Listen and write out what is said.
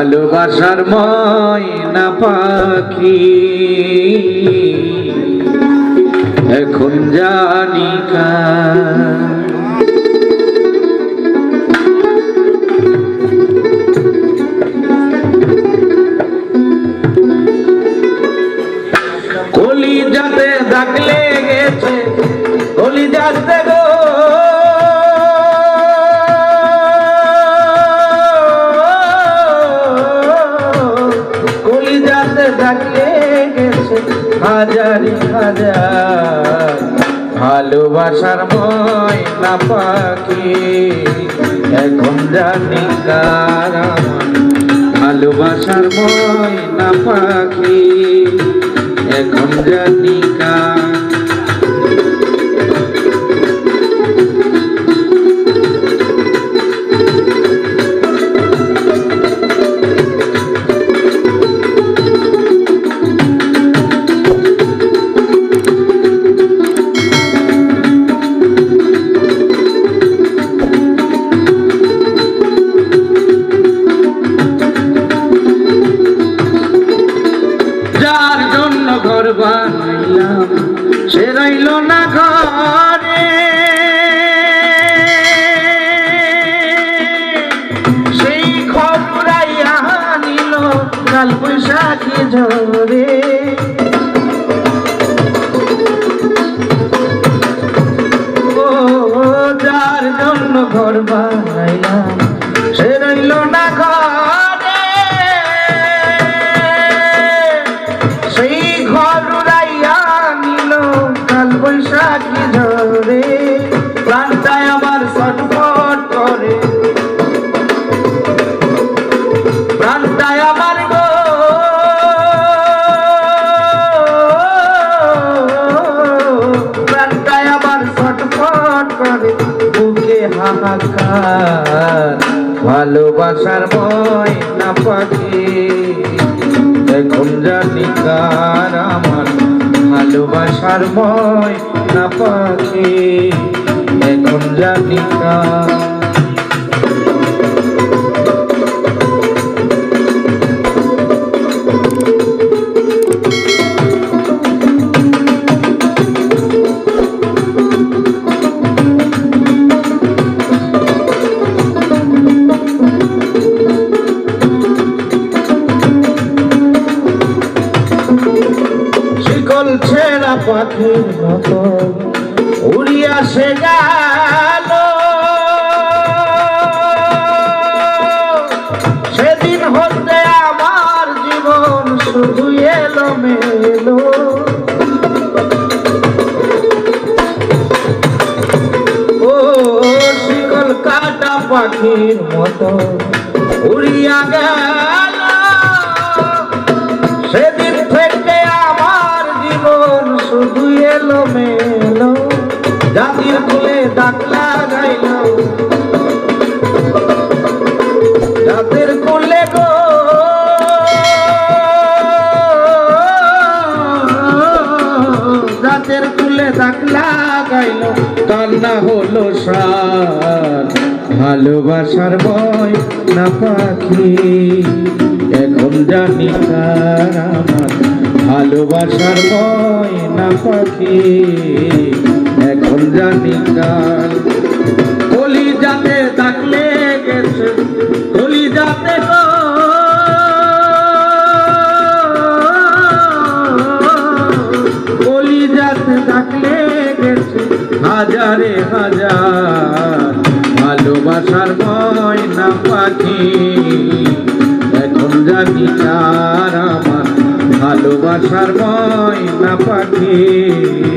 ভালোবাসার ময়না পাখি। এখন জানি কলি যাতে দাগ লেগেছে কলি যাতে গো হাজারি হাজার। ভালোবাসার ময়না পাখি এখন জানি ভালোবাসার ময়না পাখি এখন জানি ঘর বানাইলাম। সে রইল না ঘরে। সেই খবরাইয়া নিল কাল বৈশাখী ঝরে। ঘর বানাইলাম, সে রইল না প্রাণটায় আমার গো। প্রাণটায় আমার ছটফট করে, বুকে হাহাকার। ভালোবাসার ময়না পাখি। এখন জানি কার আমার ভালোবাসার ময়না পাখি। এখন জানি কার শিকল ছেঁড়া পাখির মতো। উড়িয়া সে গেল। সেদিন হতে আমার জীবন শুধু এলো মেলো ও শিকল কাটা পাখির মতো উড়িয়া গেল। সেদিন শুধু এলো মেলো জাতির কুলে দাগ লাগাইল। জাতির কুলে গো। জাতের কুলে দাগ লাগাইল, কান্না হলো সার। ভালোবাসার বয় না পাখি, এখন জানি আমার ভালোবাসার না পাখি, এখন জানি কার। কলি যাতে থাকলে গেছে কলি যাতে কলি যাতে থাকলে গেছে হাজারে হাজার। ভালোবাসার ময়না পাখি। ভালোবাসার ময়না পাখি।